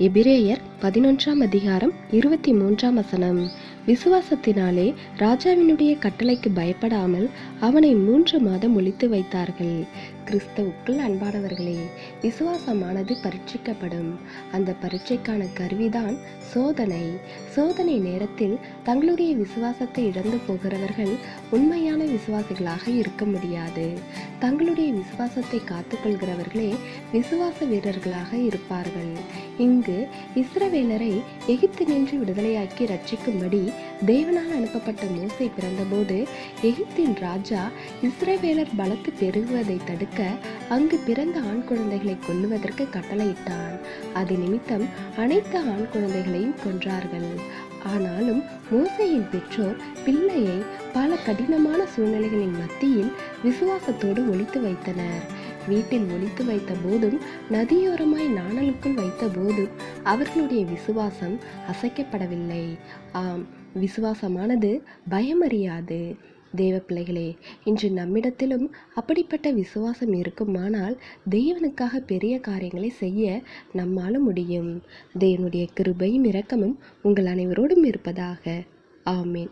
எபிரேயர் பதினொன்றாம் அதிகாரம் இருபத்தி மூன்றாம் வசனம். விசுவாசத்தினாலே ராஜாவினுடைய கட்டளைக்கு பயப்படாமல் அவனை மூன்று மாதம் ஒழித்து வைத்தார்கள். கிறிஸ்தவுக்குள் அன்பானவர்களே விசுவாசமானது பரீட்சிக்கப்படும். அந்த பரீட்சைக்கான கருவிதான் சோதனை. சோதனை நேரத்தில் தங்களுடைய விசுவாசத்தை இழந்து போகிறவர்கள் உண்மையான விசுவாசிகளாக இருக்க முடியாது. தங்களுடைய விசுவாசத்தை காத்துக்கொள்கிறவர்களே விசுவாச வீரர்களாக இருப்பார்கள். இங்கு இஸ்ரவேலரை எகிப்து நின்று விடுதலையாக்கி ரட்சிக்கும்படி தேவனால் அனுப்பப்பட்ட மோசை பிறந்தபோது எகிப்தின் ராஜா இஸ்ரேவேலர் பலத்து பெருகுவதை தடுக்க அங்கு பிறந்த ஆண் குழந்தைகளை கொல்லுவதற்கு கட்டளையிட்டான். அது நிமித்தம் அனைத்து ஆண் குழந்தைகளையும் கொன்றார்கள். ஆனாலும் மோசையின் பெற்றோர் பிள்ளையை பல கடினமான சூழ்நிலைகளின் மத்தியில் விசுவாசத்தோடு ஒழித்து வைத்தனர். வீட்டில் ஒழித்து வைத்த போதும் நதியோரமாய் நாணலுக்குள் வைத்த போதும் அவர்களுடைய விசுவாசம் அசைக்கப்படவில்லை. ஆம் விசுவாசமானது பயமறியாது. தேவ பிள்ளைகளே இன்று நம்மிடத்திலும் அப்படிப்பட்ட விசுவாசம் இருக்குமானால் தேவனுக்காக பெரிய காரியங்களை செய்ய நம்மால் முடியும். தேவனுடைய கிருபையும் இரக்கமும் உங்கள் அனைவரோடும் இருப்பதாக. ஆமீன்.